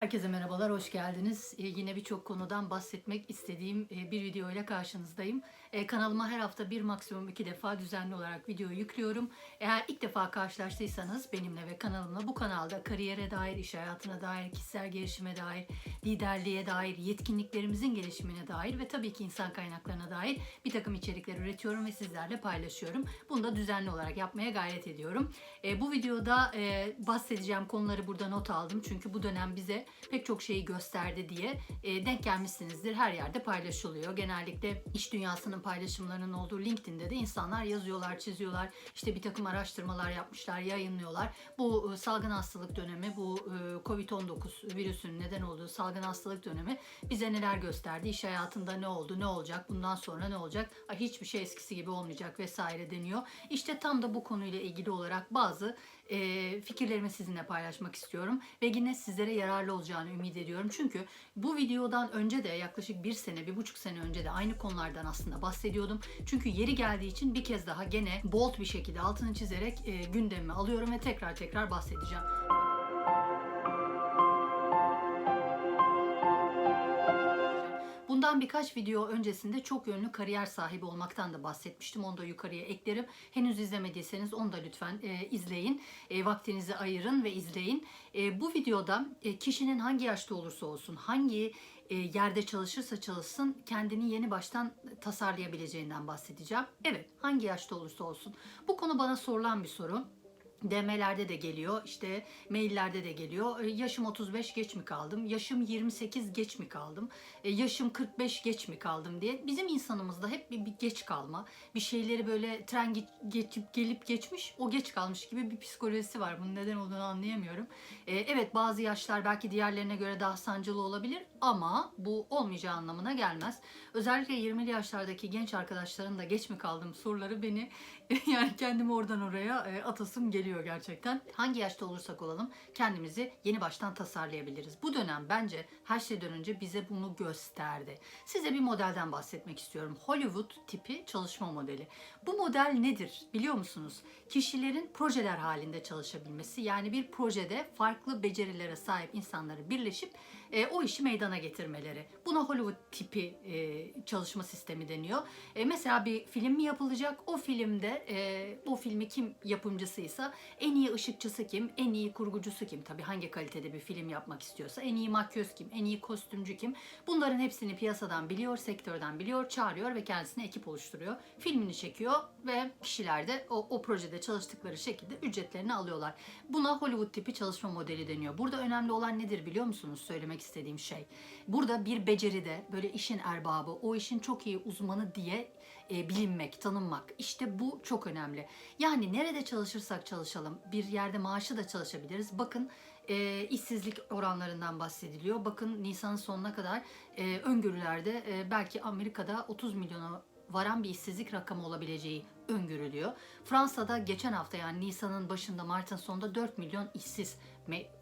Herkese merhabalar, hoş geldiniz. Ee, yine birçok konudan bahsetmek istediğim e, bir video ile karşınızdayım. E, kanalıma her hafta bir maksimum iki defa düzenli olarak video yüklüyorum. Eğer ilk defa karşılaştıysanız benimle ve kanalımla bu kanalda kariyere dair, iş hayatına dair, kişisel gelişime dair, liderliğe dair, yetkinliklerimizin gelişimine dair ve tabii ki insan kaynaklarına dair bir takım içerikler üretiyorum ve sizlerle paylaşıyorum. Bunu da düzenli olarak yapmaya gayret ediyorum. E, bu videoda e, bahsedeceğim konuları burada not aldım. Çünkü bu dönem bize pek çok şeyi gösterdi diye e, denk gelmişsinizdir. Her yerde paylaşılıyor. Genellikle iş dünyasının paylaşımlarının olduğu LinkedIn'de de insanlar yazıyorlar, çiziyorlar. İşte bir takım araştırmalar yapmışlar, yayınlıyorlar. Bu e, salgın hastalık dönemi, bu e, Covid-19 virüsünün neden olduğu salgın hastalık dönemi bize neler gösterdi? İş hayatında ne oldu, ne olacak, bundan sonra ne olacak? Hiçbir şey eskisi gibi olmayacak vesaire deniyor. İşte tam da bu konuyla ilgili olarak bazı e, fikirlerimi sizinle paylaşmak istiyorum ve yine sizlere yararlı olacağını ümit ediyorum. Çünkü bu videodan önce de yaklaşık bir sene, bir buçuk sene önce de aynı konulardan aslında bahsediyordum. Çünkü yeri geldiği için bir kez daha gene bold bir şekilde altını çizerek e, gündemime alıyorum ve tekrar tekrar bahsedeceğim. Bundan birkaç video öncesinde çok yönlü kariyer sahibi olmaktan da bahsetmiştim. Onu da yukarıya eklerim. Henüz izlemediyseniz onu da lütfen e, izleyin. E, vaktinizi ayırın ve izleyin. E, bu videoda e, kişinin hangi yaşta olursa olsun, hangi e, yerde çalışırsa çalışsın kendini yeni baştan tasarlayabileceğinden bahsedeceğim. Evet, hangi yaşta olursa olsun. Bu konu bana sorulan bir soru. DM'lerde de geliyor, işte maillerde de geliyor. E, Yaşım 35 geç mi kaldım? Yaşım 28 geç mi kaldım? E, Yaşım 45 geç mi kaldım diye. Bizim insanımızda hep bir, geç kalma. Bir şeyleri böyle tren ge- geçip gelip geçmiş, o geç kalmış gibi bir psikolojisi var. Bunun neden olduğunu anlayamıyorum. E, Evet bazı yaşlar belki diğerlerine göre daha sancılı olabilir ama bu olmayacağı anlamına gelmez. Özellikle 20'li yaşlardaki genç arkadaşların da geç mi kaldım soruları beni yani kendimi oradan oraya atasım geliyor gerçekten. Hangi yaşta olursak olalım kendimizi yeni baştan tasarlayabiliriz. Bu dönem bence her şeyden önce bize bunu gösterdi. Size bir modelden bahsetmek istiyorum. Hollywood tipi çalışma modeli. Bu model nedir biliyor musunuz? Kişilerin projeler halinde çalışabilmesi. Yani bir projede farklı becerilere sahip insanları birleşip e, o işi meydana getirmeleri. Buna Hollywood tipi e, çalışma sistemi deniyor. E, mesela bir film mi yapılacak? O filmde e, o filmi kim yapımcısıysa en iyi ışıkçısı kim, en iyi kurgucusu kim? Tabii hangi kalitede bir film yapmak istiyorsa, en iyi makyöz kim, en iyi kostümcü kim? Bunların hepsini piyasadan biliyor, sektörden biliyor, çağırıyor ve kendisine ekip oluşturuyor. Filmini çekiyor ve kişiler de o, o projede çalıştıkları şekilde ücretlerini alıyorlar. Buna Hollywood tipi çalışma modeli deniyor. Burada önemli olan nedir biliyor musunuz? Söylemek istediğim şey. Burada bir beceride böyle işin erbabı, o işin çok iyi uzmanı diye e, bilinmek, tanınmak. İşte bu çok önemli. Yani nerede çalışırsak çalışalım, bir yerde maaşı da çalışabiliriz. Bakın e, işsizlik oranlarından bahsediliyor. Bakın Nisan'ın sonuna kadar e, öngörülerde e, belki Amerika'da 30 milyona varan bir işsizlik rakamı olabileceği öngörülüyor. Fransa'da geçen hafta yani Nisan'ın başında Mart'ın sonunda 4 milyon işsiz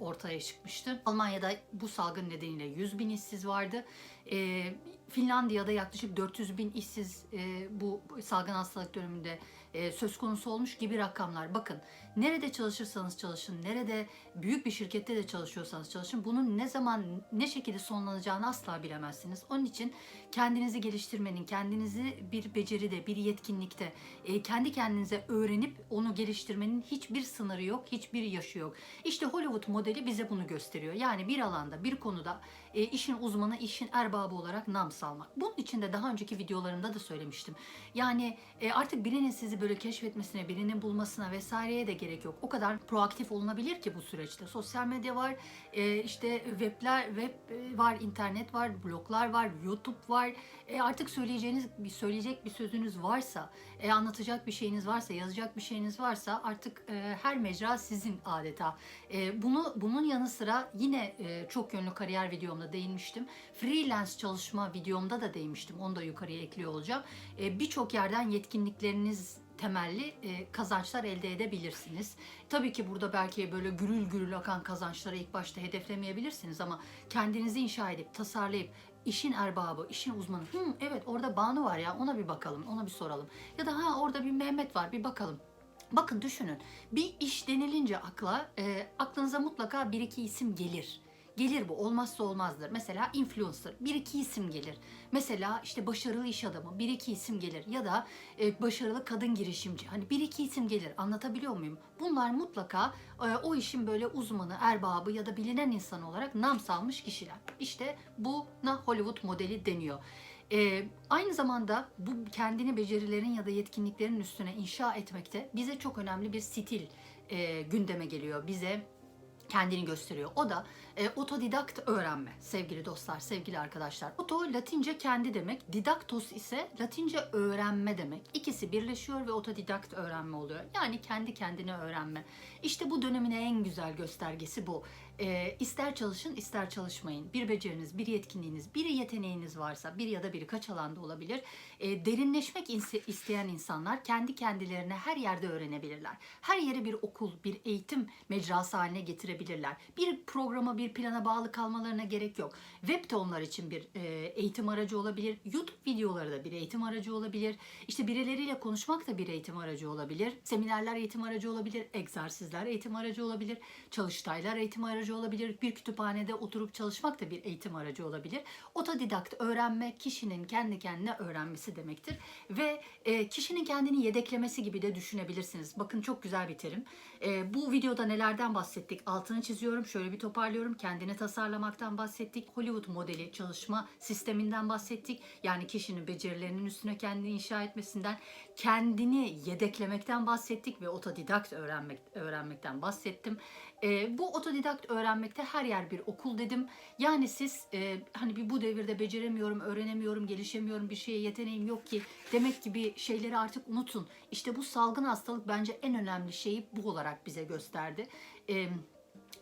ortaya çıkmıştı. Almanya'da bu salgın nedeniyle 100 bin işsiz vardı. Ee, Finlandiya'da yaklaşık 400 bin işsiz e, bu salgın hastalık döneminde e, söz konusu olmuş gibi rakamlar. Bakın nerede çalışırsanız çalışın, nerede büyük bir şirkette de çalışıyorsanız çalışın bunun ne zaman ne şekilde sonlanacağını asla bilemezsiniz. Onun için kendinizi geliştirmenin, kendinizi bir beceride, bir yetkinlikte, e, kendi kendinize öğrenip onu geliştirmenin hiçbir sınırı yok, hiçbir yaşı yok. İşte Hollywood modeli bize bunu gösteriyor. Yani bir alanda, bir konuda e, işin uzmanı, işin erbabı olarak nam salmak. Bunun için de daha önceki videolarımda da söylemiştim. Yani e, artık birinin sizi böyle keşfetmesine, birinin bulmasına vesaireye de gerek yok. O kadar proaktif olunabilir ki bu süreçte. Sosyal medya var, e, işte webler, web e, var, internet var, bloglar var, YouTube var. E, artık söyleyeceğiniz, söyleyecek bir sözünüz varsa, e, anlatacak bir şeyiniz varsa, yazacak bir şeyiniz varsa artık e, her mecra sizin adeta. E, bunu bunun yanı sıra yine e, çok yönlü kariyer videomda değinmiştim. Freelance çalışma videomda da değinmiştim. Onu da yukarıya ekliyor olacağım. E, Birçok yerden yetkinlikleriniz temelli e, kazançlar elde edebilirsiniz. Tabii ki burada belki böyle gürül gürül akan kazançları ilk başta hedeflemeyebilirsiniz ama kendinizi inşa edip tasarlayıp işin erbabı, işin uzmanı. Hı, evet orada Banu var ya ona bir bakalım, ona bir soralım. Ya da ha orada bir Mehmet var bir bakalım. Bakın düşünün bir iş denilince akla, e, aklınıza mutlaka bir iki isim gelir Gelir bu olmazsa olmazdır. Mesela influencer bir iki isim gelir. Mesela işte başarılı iş adamı bir iki isim gelir ya da e, başarılı kadın girişimci hani bir iki isim gelir. Anlatabiliyor muyum? Bunlar mutlaka e, o işin böyle uzmanı, erbabı ya da bilinen insan olarak nam salmış kişiler. İşte buna Hollywood modeli deniyor. Ee, aynı zamanda bu kendini becerilerin ya da yetkinliklerin üstüne inşa etmekte bize çok önemli bir stil e, gündeme geliyor. Bize kendini gösteriyor. O da e, otodidakt öğrenme sevgili dostlar, sevgili arkadaşlar. Oto Latince kendi demek, didaktos ise Latince öğrenme demek. İkisi birleşiyor ve otodidakt öğrenme oluyor. Yani kendi kendine öğrenme. İşte bu dönemin en güzel göstergesi bu. E, ister çalışın ister çalışmayın. Bir beceriniz, bir yetkinliğiniz, bir yeteneğiniz varsa bir ya da birkaç alanda olabilir. E, derinleşmek isteyen insanlar kendi kendilerine her yerde öğrenebilirler. Her yeri bir okul, bir eğitim mecrası haline getirebilirler. Bir programa, bir plana bağlı kalmalarına gerek yok. Web de onlar için bir e, eğitim aracı olabilir. YouTube videoları da bir eğitim aracı olabilir. İşte birileriyle konuşmak da bir eğitim aracı olabilir. Seminerler eğitim aracı olabilir. Egzersizler eğitim aracı olabilir. Çalıştaylar eğitim aracı olabilir. Bir kütüphanede oturup çalışmak da bir eğitim aracı olabilir. Otodidakt öğrenme kişinin kendi kendine öğrenmesi demektir. Ve e, kişinin kendini yedeklemesi gibi de düşünebilirsiniz. Bakın çok güzel bir terim. E, bu videoda nelerden bahsettik? Altını çiziyorum. Şöyle bir toparlıyorum. Kendini tasarlamaktan bahsettik. Hollywood modeli çalışma sisteminden bahsettik. Yani kişinin becerilerinin üstüne kendini inşa etmesinden, kendini yedeklemekten bahsettik ve otodidakt öğrenmek öğrenmekten bahsettim. E, bu otodidakt öğrenmekte her yer bir okul dedim. Yani siz e, hani bir bu devirde beceremiyorum, öğrenemiyorum, gelişemiyorum, bir şeye yeteneğim yok ki demek gibi şeyleri artık unutun. İşte bu salgın hastalık bence en önemli şeyi bu olarak bize gösterdi. E,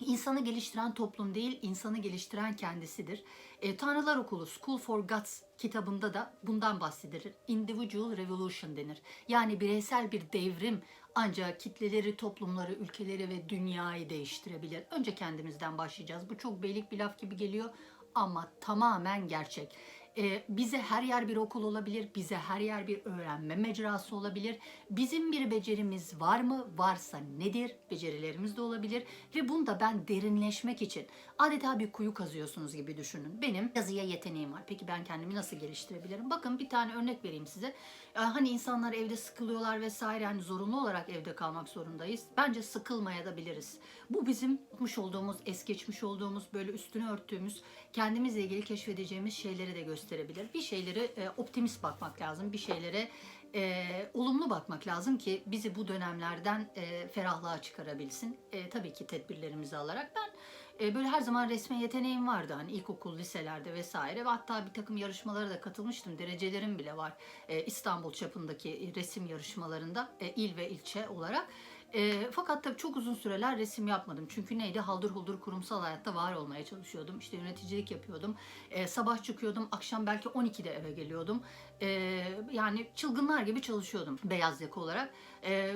İnsanı geliştiren toplum değil, insanı geliştiren kendisidir. E, Tanrılar Okulu, School for Gods kitabında da bundan bahsedilir. Individual Revolution denir. Yani bireysel bir devrim ancak kitleleri, toplumları, ülkeleri ve dünyayı değiştirebilir. Önce kendimizden başlayacağız. Bu çok beylik bir laf gibi geliyor ama tamamen gerçek. Ee, bize her yer bir okul olabilir, bize her yer bir öğrenme mecrası olabilir. Bizim bir becerimiz var mı? Varsa nedir? Becerilerimiz de olabilir ve bunda ben derinleşmek için adeta bir kuyu kazıyorsunuz gibi düşünün. Benim yazıya yeteneğim var. Peki ben kendimi nasıl geliştirebilirim? Bakın bir tane örnek vereyim size. Ee, Hani insanlar evde sıkılıyorlar vesaire hani zorunlu olarak evde kalmak zorundayız. Bence sıkılmaya da biliriz. Bu bizim yapmış olduğumuz, es geçmiş olduğumuz, böyle üstünü örttüğümüz, kendimizle ilgili keşfedeceğimiz şeyleri de gösterebilir. Bir şeyleri e, optimist bakmak lazım. Bir şeylere e, olumlu bakmak lazım ki bizi bu dönemlerden e, ferahlığa çıkarabilsin. E, tabii ki tedbirlerimizi alarak ben e, böyle her zaman resme yeteneğim vardı hani ilkokul, liselerde vesaire ve hatta bir takım yarışmalara da katılmıştım. Derecelerim bile var e, İstanbul çapındaki resim yarışmalarında e, il ve ilçe olarak. E, fakat tabii çok uzun süreler resim yapmadım. Çünkü neydi? Haldır huldur kurumsal hayatta var olmaya çalışıyordum. İşte yöneticilik yapıyordum. E, sabah çıkıyordum, akşam belki 12'de eve geliyordum. E, yani çılgınlar gibi çalışıyordum beyaz yaka olarak. E,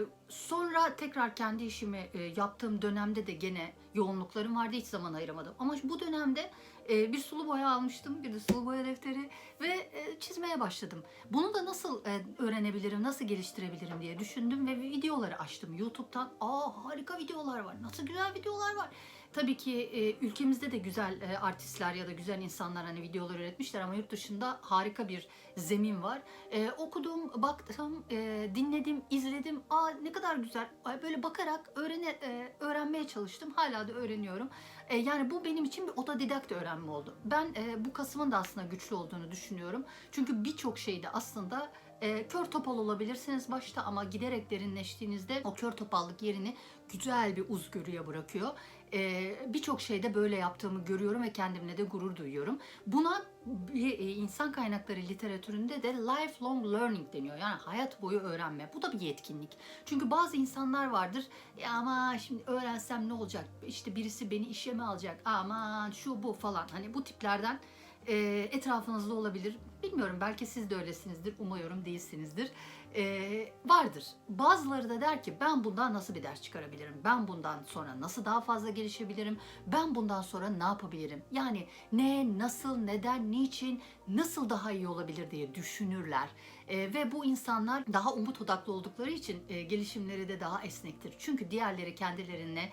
tekrar kendi işimi e, yaptığım dönemde de gene yoğunluklarım vardı. Hiç zaman ayıramadım. Ama bu dönemde e, bir sulu boya almıştım. Bir de sulu boya defteri ve e, çizmeye başladım. Bunu da nasıl e, öğrenebilirim, nasıl geliştirebilirim diye düşündüm ve videoları açtım YouTube'dan. Aa harika videolar var. Nasıl güzel videolar var. Tabii ki e, ülkemizde de güzel e, artistler ya da güzel insanlar hani videolar üretmişler ama yurt dışında harika bir zemin var. E, okudum, baktım, e, dinledim, izledim. Aa ne kadar güzel. Böyle bakarak öğrene, e, öğrenmeye çalıştım. Hala da öğreniyorum. E, yani bu benim için bir otodidakt öğrenme oldu. Ben e, bu kasımın da aslında güçlü olduğunu düşünüyorum. Çünkü birçok şeyde aslında e, kör topal olabilirsiniz başta ama giderek derinleştiğinizde o kör topallık yerini güzel bir uzgörüye bırakıyor. E, birçok şeyde böyle yaptığımı görüyorum ve kendimle de gurur duyuyorum. Buna bir, e, insan kaynakları literatüründe de lifelong learning deniyor. Yani hayat boyu öğrenme. Bu da bir yetkinlik. Çünkü bazı insanlar vardır. Ya ama şimdi öğrensem ne olacak? İşte birisi beni işe mi alacak? Aman şu bu falan. Hani bu tiplerden e, etrafınızda olabilir. Bilmiyorum belki siz de öylesinizdir. Umuyorum değilsinizdir. E, vardır. Bazıları da der ki ben bundan nasıl bir ders çıkarabilirim? Ben bundan sonra nasıl daha fazla gelişebilirim? Ben bundan sonra ne yapabilirim? Yani ne, nasıl, neden, niçin, nasıl daha iyi olabilir diye düşünürler. E, ve bu insanlar daha umut odaklı oldukları için e, gelişimleri de daha esnektir. Çünkü diğerleri kendilerine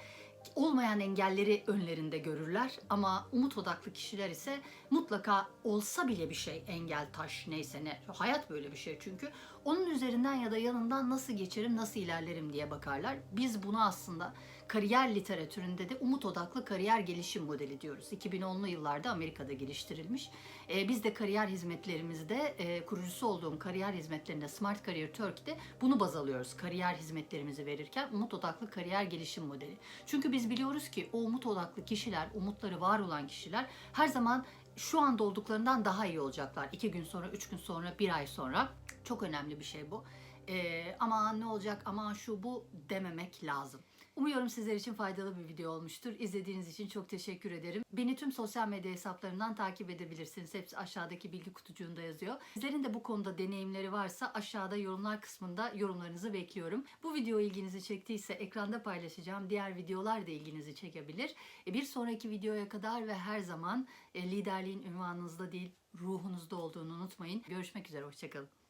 olmayan engelleri önlerinde görürler ama umut odaklı kişiler ise mutlaka olsa bile bir şey engel taş neyse ne. Hayat böyle bir şey çünkü onun üzerinden ya da yanından nasıl geçerim nasıl ilerlerim diye bakarlar. Biz bunu aslında kariyer literatüründe de umut odaklı kariyer gelişim modeli diyoruz. 2010'lu yıllarda Amerika'da geliştirilmiş. Ee, biz de kariyer hizmetlerimizde e, kurucusu olduğum kariyer hizmetlerinde Smart Career Turkey'de bunu baz alıyoruz. Kariyer hizmetlerimizi verirken umut odaklı kariyer gelişim modeli. Çünkü biz biliyoruz ki o umut odaklı kişiler, umutları var olan kişiler her zaman şu anda olduklarından daha iyi olacaklar. İki gün sonra, üç gün sonra, bir ay sonra. Çok önemli bir şey bu. Ee, aman ne olacak, aman şu bu dememek lazım. Umuyorum sizler için faydalı bir video olmuştur. İzlediğiniz için çok teşekkür ederim. Beni tüm sosyal medya hesaplarından takip edebilirsiniz. Hepsi aşağıdaki bilgi kutucuğunda yazıyor. Sizlerin de bu konuda deneyimleri varsa aşağıda yorumlar kısmında yorumlarınızı bekliyorum. Bu video ilginizi çektiyse ekranda paylaşacağım. Diğer videolar da ilginizi çekebilir. E, Bir sonraki videoya kadar ve her zaman e, liderliğin ünvanınızda değil ruhunuzda olduğunu unutmayın. Görüşmek üzere, hoşçakalın.